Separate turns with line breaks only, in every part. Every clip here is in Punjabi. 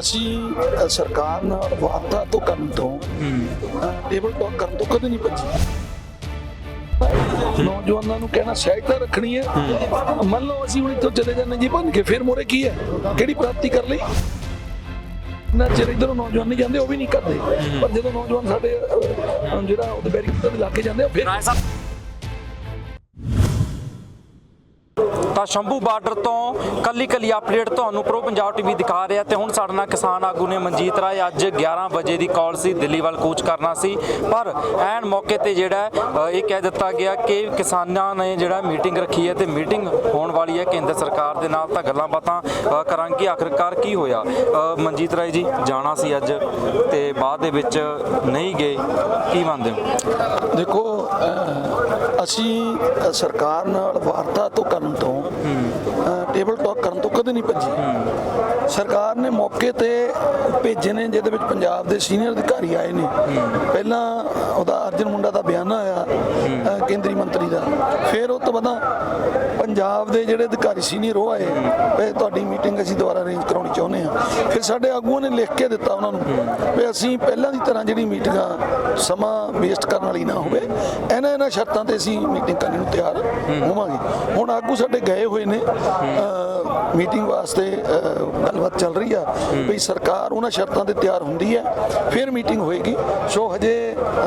ਅਸੀਂ ਸਰਕਾਰ ਨਾਲ ਵਾਰਤਾ ਤੋਂ ਕਰਨ ਤੋਂ ਟੇਬਲ ਟਾਕ ਕਰਨ ਤੋਂ ਕਦੇ ਨਹੀਂ ਭੱਜੀ। ਨੌਜਵਾਨਾਂ ਨੂੰ ਕਹਿਣਾ ਸਹਿਜਤਾ ਰੱਖਣੀ ਹੈ। ਮੰਨ ਲਓ ਅਸੀਂ ਹੁਣ ਇੱਥੋਂ ਚਲੇ ਜਾਂਦੇ ਜੀ ਬਣ ਕੇ ਫਿਰ ਮੋਰੇ ਕੀ ਹੈ? ਕਿਹੜੀ ਪ੍ਰਾਪਤੀ ਕਰ ਲਈ? ਨਾ ਚਿਰ ਇਧਰੋਂ ਨੌਜਵਾਨ ਨਹੀਂ ਜਾਂਦੇ ਉਹ ਵੀ ਨਹੀਂ ਕਰਦੇ। ਪਰ ਜਦੋਂ ਨੌਜਵਾਨ ਸਾਡੇ ਜਿਹੜਾ ਉਹਦੇ ਬੈਰੀਕੇਡ ਦੇ ਇਲਾਕੇ ਜਾਂਦੇ ਫਿਰ
ਤਾਂ ਸ਼ੰਭੂ ਬਾਰਡਰ ਤੋਂ ਕੱਲੀ ਕੱਲੀ ਅਪਡੇਟ ਤੁਹਾਨੂੰ ਪ੍ਰੋ ਪੰਜਾਬ ਟੀਵੀ ਦਿਖਾ ਰਿਹਾ ਤੇ ਹੁਣ ਸਾਡੇ ਨਾਲ ਕਿਸਾਨ ਆਗੂ ਨੇ ਮਨਜੀਤ ਰਾਏ। ਅੱਜ 11 ਵਜੇ ਦੀ ਕਾਲ ਸੀ ਦਿੱਲੀ ਵੱਲ ਕੂਚ ਕਰਨਾ ਸੀ। ਪਰ ਐਨ ਮੌਕੇ ਤੇ ਜਿਹੜਾ ਇਹ ਕਹਿ ਦਿੱਤਾ ਗਿਆ ਕਿ ਕਿਸਾਨਾਂ ਨੇ ਜਿਹੜਾ ਮੀਟਿੰਗ ਰੱਖੀ ਹੈ ਤੇ ਮੀਟਿੰਗ ਹੋਣ ਵਾਲੀ ਹੈ ਕੇਂਦਰ ਸਰਕਾਰ ਦੇ ਨਾਲ ਤਾਂ ਗੱਲਾਂ ਬਾਤਾਂ ਅ, ਕਰਾਂਗੇ। ਆਖਰਕਾਰ ਕੀ ਹੋਇਆ? ਮਨਜੀਤ ਰਾਏ ਜੀ ਜਾਣਾ ਸੀ ਅੱਜ ਤੇ ਬਾਅਦ ਦੇ ਵਿੱਚ ਨਹੀਂ ਗਏ। ਕੀ ਮੰਨਦੇ ਹੋ?
ਦੇਖੋ ਅਸੀਂ ਸਰਕਾਰ ਨਾਲ ਵਾਰਤਾ ਤੋਂ ਕਰਨ ਤੋਂ ਟੇਬਲ ਟਾਕ ਕਰਨ ਤੋਂ ਕਦੇ ਨਹੀਂ ਭੱਜੀ। ਸਰਕਾਰ ਨੇ ਮੌਕੇ ਤੇ ਭੇਜੇ ਨੇ, ਜਿਹਦੇ ਵਿੱਚ ਪੰਜਾਬ ਦੇ ਸੀਨੀਅਰ ਅਧਿਕਾਰੀ ਆਏ ਨੇ। ਪਹਿਲਾਂ ਉਹਦਾ ਅਰਜਨ ਮੁੰਡਾ ਦਾ ਬਿਆਨ ਆਇਆ ਕੇਂਦਰੀ ਮੰਤਰੀ ਦਾ। ਫਿਰ ਉਹ ਤੋਂ ਬਾਅਦ ਪੰਜਾਬ ਦੇ ਜਿਹੜੇ ਅਧਿਕਾਰੀ ਸੀਨੀਅਰ ਉਹ ਆਏ। ਵੀ ਤੁਹਾਡੀ ਮੀਟਿੰਗ ਅਸੀਂ ਦੁਬਾਰਾ ਅਰੇਂਜ ਕਰਾਉਣੀ ਚਾਹੁੰਦੇ ਹਾਂ। ਫਿਰ ਸਾਡੇ ਆਗੂਆਂ ਨੇ ਲਿਖ ਕੇ ਦਿੱਤਾ ਉਹਨਾਂ ਨੂੰ ਵੀ ਅਸੀਂ ਪਹਿਲਾਂ ਦੀ ਤਰ੍ਹਾਂ ਜਿਹੜੀ ਮੀਟਿੰਗਾਂ ਸਮਾਂ ਵੇਸਟ ਕਰਨ ਵਾਲੀ ਨਾ ਹੋਵੇ। ਇਹਨਾਂ ਇਹਨਾਂ ਸ਼ਰਤਾਂ ਤੇ ਅਸੀਂ ਮੀਟਿੰਗ ਕਰਨ ਨੂੰ ਤਿਆਰ ਹੋਵਾਂਗੇ। ਹੁਣ ਆਗੂ ਸਾਡੇ ਗਏ ਹੋਏ ਨੇ। ਮੀਟਿੰਗ ਵਾਸਤੇ ਗੱਲਬਾਤ ਚੱਲ ਰਹੀ ਆ। ਵੀ ਸਰਕਾਰ ਉਹਨਾਂ ਸ਼ਰਤਾਂ ਤੇ ਤਿਆਰ ਹੁੰਦੀ ਹੈ ਫਿਰ ਮੀਟਿੰਗ ਹੋਏਗੀ। ਸੋ ਹਜੇ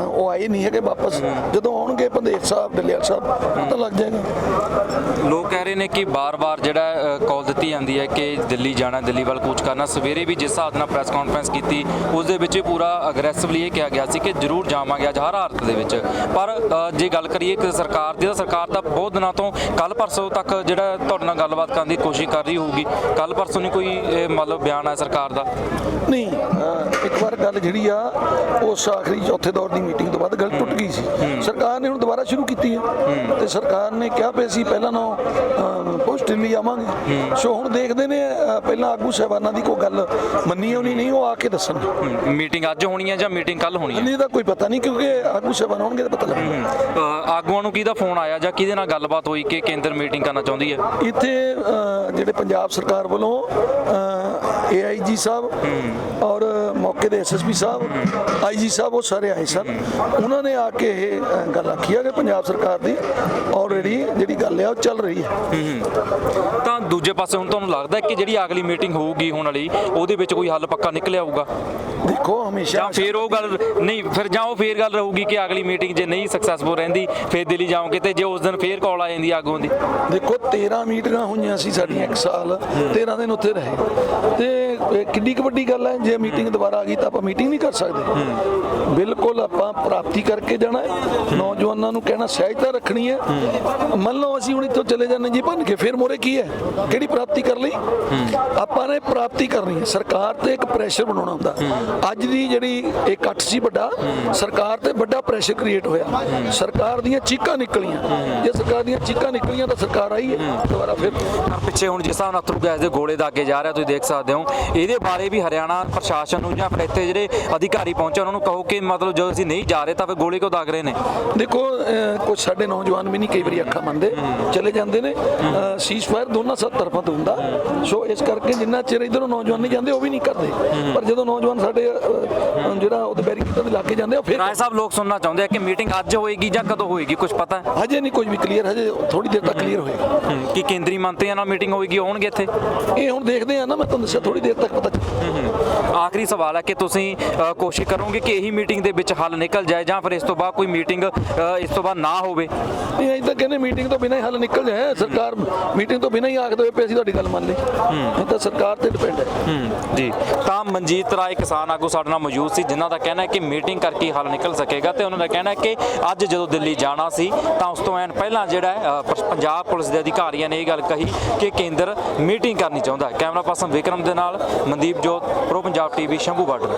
ਉਹ ਆਏ ਨਹੀਂ ਹੈਗੇ ਵਾਪਸ। ਜਦੋਂ ਆਉਣਗੇ ਪੰਦੇਰ ਸਾਹਿਬ ਡੱਲੇਵਾਲ ਸਾਹਿਬ, ਪਤਾ ਲੱਗ ਜਾਏਗਾ।
ਲੋਕ ਕਹਿ ਰਹੇ ਨੇ ਕਿ ਬਾਰ-ਬਾਰ ਜਿਹੜਾ ਕਾਲ ਦਿੱਤੀ ਜਾਂਦੀ ਹੈ ਕਿ ਦਿੱਲੀ ਜਾਣਾ, ਦਿੱਲੀ ਵੱਲ ਕੂਚ ਕਰਨਾ। ਸਵੇਰੇ ਵੀ ਜਿਸ ਹਿਸਾਬ ਨਾਲ ਪ੍ਰੈਸ ਕਾਨਫਰੰਸ ਕੀਤੀ, ਉਸ ਦੇ ਵਿੱਚ ਪੂਰਾ ਅਗਰੈਸਿਵਲੀ ਇਹ ਕਿਹਾ ਗਿਆ ਸੀ ਕਿ ਜ਼ਰੂਰ ਜਾਵਾਂਗੇ ਅੱਜ ਹਰ ਹਾਲਤ ਦੇ ਵਿੱਚ। ਪਰ ਜੇ ਗੱਲ ਕਰੀਏ ਕਿ ਸਰਕਾਰ ਦੀ ਤਾਂ ਸਰਕਾਰ ਦਾ ਬਹੁਤ ਦਿਨਾਂ ਤੋਂ ਕੱਲ ਪਰਸੋਂ ਤੱਕ ਜਿਹੜਾ ਤੁਹਾਡੇ ਨਾਲ ਗੱਲਬਾਤ ਕਰਨ ਦੀ ਕੋਸ਼ਿਸ਼ ਕਰ ਰਹੀ ਹੋਊਗੀ। ਕੱਲ ਪਰਸੋਂ ਨਹੀਂ ਕੋਈ ਮਤਲਬ ਬਿਆਨ ਆਇਆ ਸਰਕਾਰ ਦਾ?
ਨਹੀਂ ਇੱਕ ਵਾਰ ਗੱਲ ਜਿਹੜੀ ਆ ਉਸ ਆਖਰੀ ਚੌਥੇ ਦੌਰ ਦੀ ਮੀਟਿੰਗ ਤੋਂ ਬਾਅਦ ਗੱਲ ਟੁੱਟ ਗਈ ਸੀ। ਸਰਕਾਰ ਨੇ ਹੁਣ ਦੁਬਾਰਾ ਸ਼ੁਰੂ ਕੀਤੀ ਹੈ। ਤੇ ਸਰਕਾਰ ਨੇ ਕਿਹਾ ਵੀ ਅਸੀਂ ਪਹਿਲਾਂ ਨਾ ਪੋਸਟ ਲਈ ਆਵਾਂਗੇ। ਸੋ ਹੁਣ ਦੇਖਦੇ ਨੇ ਪਹਿਲਾਂ ਆਗੂ ਸਾਹਿਬਾਨਾਂ ਦੀ ਕੋਈ ਗੱਲ ਮੰਨੀ ਹੋਣੀ ਨਹੀਂ ਉਹ ਆ ਕੇ ਦੱਸਣਗੇ
ਮੀਟਿੰਗ ਅੱਜ ਹੋਣੀ ਹੈ ਜਾਂ ਮੀਟਿੰਗ ਕੱਲ ਹੋਣੀ ਹੈ
ਨਹੀਂ ਦਾ ਕੋਈ ਪਤਾ ਨਹੀਂ ਕਿਉਂਕਿ ਆਗੂ ਸਾਹਿਬਾਨ ਆਉਣਗੇ ਤਾਂ ਪਤਾ ਲੱਗੇਗਾ।
ਆਗੂਆਂ ਨੂੰ ਕਿਹਦਾ ਫੋਨ ਆਇਆ ਜਾਂ ਕਿਹਦੇ ਨਾਲ ਗੱਲਬਾਤ ਹੋਈ ਕਿ ਕੇਂਦਰ ਮੀਟਿੰਗ ਕਰਨਾ ਚਾਹੁੰਦੀ ਹੈ?
ਇੱਥੇ ਅਹ, ਜਿਹੜੇ ਪੰਜਾਬ ਸਰਕਾਰ ਵੱਲੋਂ ਏਆਈਜੀ ਸਾਹਿਬ ਔਰ ਮੌਕੇ ਦੇ ਐਸਐਸਪੀ ਸਾਹਿਬ ਆਈਜੀ ਸਾਹਿਬ ਉਹ ਸਾਰੇ ਆਏ ਸਨ। ਉਹਨਾਂ ਨੇ ਆ ਕੇ ਇਹ ਗੱਲ ਆਖੀ ਹੈ ਕਿ ਪੰਜਾਬ ਸਰਕਾਰ ਦੀ ਆਲਰੇਡੀ ਜਿਹੜੀ ਗੱਲ ਹੈ ਉਹ ਚੱਲ ਰਹੀ ਹੈ।
ਤਾਂ ਦੂਜੇ ਪਾਸੇ ਹੁਣ ਤੁਹਾਨੂੰ ਲੱਗਦਾ ਕਿ ਜਿਹੜੀ ਅਗਲੀ ਮੀਟਿੰਗ ਹੋਊਗੀ ਹੁਣ ਵਾਲੀ ਉਹਦੇ ਵਿੱਚ ਕੋਈ ਹੱਲ ਪੱਕਾ ਨਿਕਲਿਆ ਹੋਊਗਾ?
ਦੇਖੋ ਹਮੇਸ਼ਾ
ਜਾਂ ਫਿਰ ਉਹ ਗੱਲ ਨਹੀਂ ਫਿਰ ਜਾਂ ਉਹ ਫੇਰ ਗੱਲ ਰਹੂਗੀ ਕਿ ਅਗਲੀ ਮੀਟਿੰਗ ਜੇ ਨਹੀਂ ਸਕਸੈਸਫੁਲ ਰਹਿੰਦੀ ਫਿਰ ਦਿੱਲੀ ਜਾਓਗੇ ਤੇ ਜੇ ਉਸ ਦਿਨ ਫੇਰ ਕਾਲ ਆ ਜਾਂਦੀ ਆਗੂਆਂ ਦੀ?
ਦੇਖੋ 13 ਮੀਟਿੰਗਾਂ ਹੋਈਆਂ ਸੀ ਸਾਡੀਆਂ ਇੱਕ ਸਾਲ। 13 ਦਿਨ ਉੱਥੇ ਰਹੇ। ਤੇ ਇਹ ਕਿੰਨੀ ਕੁ ਵੱਡੀ ਗੱਲ ਹੈ ਜੇ ਮੀਟਿੰਗ ਦੁਬਾਰਾ ਆ ਗਈ ਤਾਂ ਆਪਾਂ ਮੀਟਿੰਗ ਨਹੀਂ ਕਰ ਸਕਦੇ। ਬਿਲਕੁਲ ਆਪਾਂ ਪ੍ਰਾਪਤੀ ਕਰਕੇ ਜਾਣਾ ਹੈ ਨੌਜਵਾਨਾਂ ਨੂੰ ਕਹਿਣਾ ਸਹਿਜਤਾ ਰੱਖਣੀ ਹੈ। ਮੰਨ ਲਓ ਅਸੀਂ ਹੁਣ ਇੱਥੋਂ ਚਲੇ ਜਾਂਦੇ ਜੀ ਬਣ ਕੇ ਫਿਰ ਮੋਰੇ ਕੀ ਹੈ? ਕਿਹੜੀ ਪ੍ਰਾਪਤੀ ਕਰ ਲਈ? ਆਪਾਂ ਨੇ ਪ੍ਰਾਪਤੀ ਕਰਨੀ ਹੈ। ਸਰਕਾਰ ਤੇ ਇੱਕ ਪ੍ਰੈਸ਼ਰ ਬਣਾਉਣਾ ਹੁੰਦਾ। ਅੱਜ ਦੀ ਜਿਹੜੀ ਇਕੱਠ ਸੀ ਵੱਡਾ ਸਰਕਾਰ ਤੇ ਵੱਡਾ ਪ੍ਰੈਸ਼ਰ ਕ੍ਰੀਏਟ ਹੋਇਆ। ਸਰਕਾਰ ਦੀਆਂ ਚੀਕਾਂ ਨਿਕਲੀਆਂ। ਜੇ ਸਰਕਾਰ ਦੀਆਂ ਚੀਕਾਂ ਨਿਕਲੀਆਂ ਤਾਂ ਸਰਕਾਰ ਆਈ ਹੈ। ਦੁਬਾਰਾ ਫਿਰ
ਪਿੱਛੇ ਹੁਣ ਜਿਸ ਹਿਸਾਬ ਨਾਲ ਅਥਰੂ ਗੈਸ ਦੇ ਗੋਲੇ ਦਾ ਅੱਗੇ ਜਾ ਰਿਹਾ ਤੁਸੀਂ ਦੇਖ ਸਕਦੇ ਹੋ। ਇਹਦੇ ਬਾਰੇ ਵੀ ਹਰਿਆਣਾ ਪ੍ਰਸ਼ਾਸਨ ਨੂੰ ਜਾਂ ਫਿਰ ਇੱਥੇ ਜਿਹੜੇ ਅਧਿਕਾਰੀ ਪਹੁੰਚੇ ਉਹਨਾਂ ਨੂੰ ਕਹੋ ਕਿ ਮਤਲਬ ਜਦੋਂ ਅਸੀਂ ਨਹੀਂ ਜਾ ਰਹੇ ਤਾਂ ਫਿਰ ਗੋਲੇ ਕਿਉਂ ਦਾਗ ਰਹੇ ਨੇ?
ਦੇਖੋ ਕੁਝ ਸਾਡੇ ਨੌਜਵਾਨ ਵੀ ਨਹੀਂ ਕਈ ਵਾਰੀ ਅੱਖਾਂ ਮੰਨਦੇ ਚਲੇ ਜਾਂਦੇ ਨੇ। ਸੀਜ਼ ਫਾਇਰ ਦੋਨਾਂ ਸੱਤ ਤਰਫਾਂ ਤੋਂ ਹੁੰਦਾ। ਸੋ ਇਸ ਕਰਕੇ ਜਿੰਨਾ ਚਿਰ ਇਧਰੋਂ ਨੌਜਵਾਨ ਨਹੀਂ ਜਾਂਦੇ ਉਹ ਵੀ ਨਹੀਂ ਕਰਦੇ। ਪਰ ਜਦੋਂ ਨੌਜਵਾਨ ਸਾਡੇ ਜਿਹੜਾ ਉਹਦੇ ਬੈਰੀਕੇਡ ਦੇ ਇਲਾਕੇ ਜਾਂਦੇ ਆ ਉਹ ਫਿਰ
ਰਾਏ ਸਾਹਿਬ ਲੋਕ ਸੁਣਨਾ ਚਾਹੁੰਦੇ ਆ ਕਿ ਮੀਟਿੰਗ ਅੱਜ ਹੋਏਗੀ ਜਾਂ ਕਦੋਂ ਹੋਏਗੀ ਕੁਝ ਪਤਾ ਹੈ?
ਹਜੇ ਨਹੀਂ ਕੁਝ ਵੀ ਕਲੀਅਰ ਹਜੇ ਥੋੜੀ ਦੇਰ ਤੱਕ ਕਲੀਅਰ ਹੋਏਗਾ।
ਕਿ ਕੇਂਦਰੀ ਮੰਤਰੀਆਂ ਨਾਲ ਮੀਟਿੰਗ ਹੋਏਗੀ ਆਉਣਗੇ ਇੱਥੇ?
ਇਹ ਹੁਣ ਦੇਖਦੇ ਆ ਨਾ ਮੈਂ ਤੁਹਾਨੂੰ ਦੱਸਿਆ ਥੋੜੀ ਦੇਰ ਤੱਕ ਪਤਾ।
ਆਖਰੀ ਸਵਾਲ ਹੈ ਕਿ ਤੁਸੀਂ ਕੋਸ਼ਿਸ਼ ਕਰੋਗੇ ਕਿ ਇਹੀ ਮੀਟਿੰਗ ਦੇ ਵਿੱਚ ਹੱਲ ਨਿਕਲ ਜਾਏ ਜਾਂ ਫਿਰ ਇਸ ਤੋਂ ਬਾਅਦ ਕੋਈ ਮੀਟਿੰਗ ਇਸ ਤੋਂ ਬਾਅਦ ਨਾ ਹੋਵੇ?
ਨਹੀਂ ਅਸੀਂ ਤਾਂ ਕਹਿੰਦੇ ਮੀਟਿੰਗ ਤੋਂ ਬਿਨਾਂ ਹੀ ਹੱਲ ਨਿਕਲ ਜਾਏ ਸਰਕਾਰ ਮੀਟਿੰਗ ਤੋਂ ਬਿਨਾਂ ਹੀ ਆਖਦੇ ਹੋਏ ਪਏ ਅਸੀਂ ਤੁਹਾਡੀ ਗੱਲ ਮੰਨ ਲਈ। ਇਹ ਤਾਂ ਸਰਕਾਰ ਤੇ ਡਿਪੈਂਡ ਹੈ।
ਜੀ। ਤਾਂ ਮਨਜੀਤ ਰਾਏ ਕਿਸਾਨ ਆਗੂ ਸਾਡੇ ਨਾਲ ਮੌਜੂਦ ਸੀ ਜਿਨ੍ਹਾਂ ਦਾ ਕਹਿਣਾ ਹੈ ਕਿ ਮੀਟਿੰਗ ਕਰਕੇ ਹੱਲ ਨਿਕਲ ਸਕੇਗਾ ਤੇ ਉਹਨਾਂ ਦਾ ਕਹਿਣਾ ਹੈ ਕਿ ਅੱਜ ਜਦੋਂ ਦਿੱਲੀ ਜਾਣਾ ਸੀ ਤਾਂ ਉਸ ਤੋਂ ਐਨ ਪਹਿਲਾਂ ਜਿਹੜਾ ਹੈ, ਪੰਜਾਬ ਪੁਲਿਸ ਦੇ ਅਧਿਕਾਰੀਆਂ ਨੇ ਇਹ ਗੱਲ ਕਹੀ ਕਿ ਕੇਂਦਰ ਮੀਟਿੰਗ ਕਰਨੀ ਚਾਹੁੰਦਾ ਹੈ। ਕੈਮਰਾ ਪਰਸਨ ਵਿਕਰਮ ਦੇ ਨਾਲ Mandeep Jot Pro Punjab TV Shambhu border